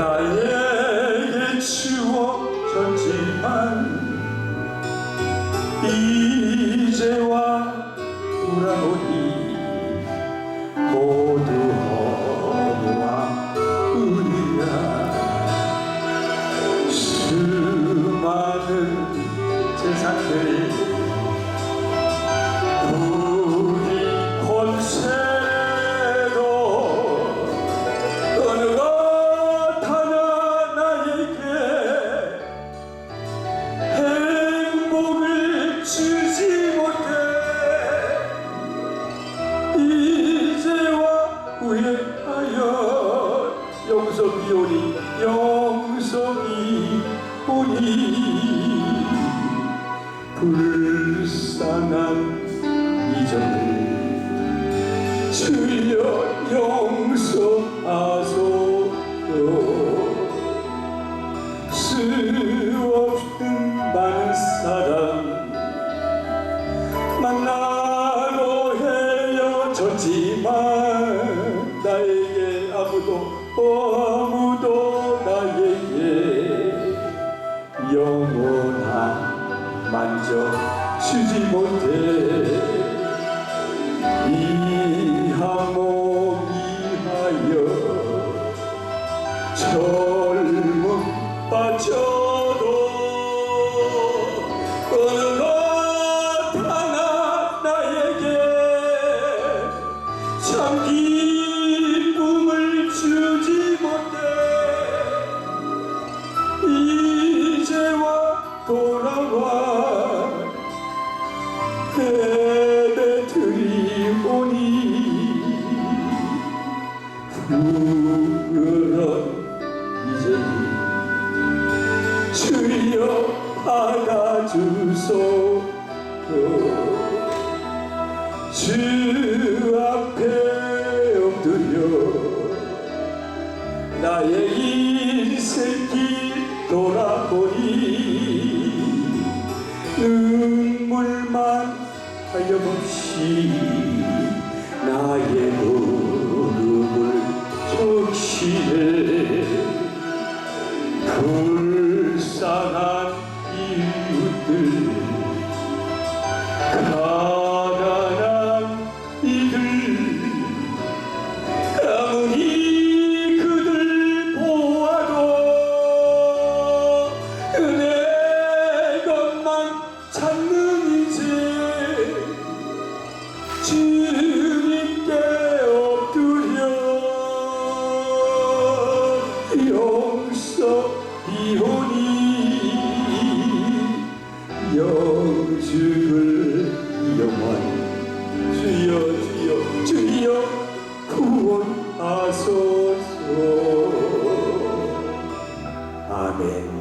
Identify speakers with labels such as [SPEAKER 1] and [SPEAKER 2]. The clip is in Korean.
[SPEAKER 1] 나에게 주어졌지만 이제와 돌아보니 모두 허무와 우리야 수많은 세상들이 불쌍한 이정을 주여 용서하소서. 수없는 많은 사람 만나고 헤어졌지만 나에게 아무도 아무 영원한 만져 주지 못해 주 앞에 엎드려 나의 인생길 돌아보니 눈물만 하염없이 나의 무 Amen.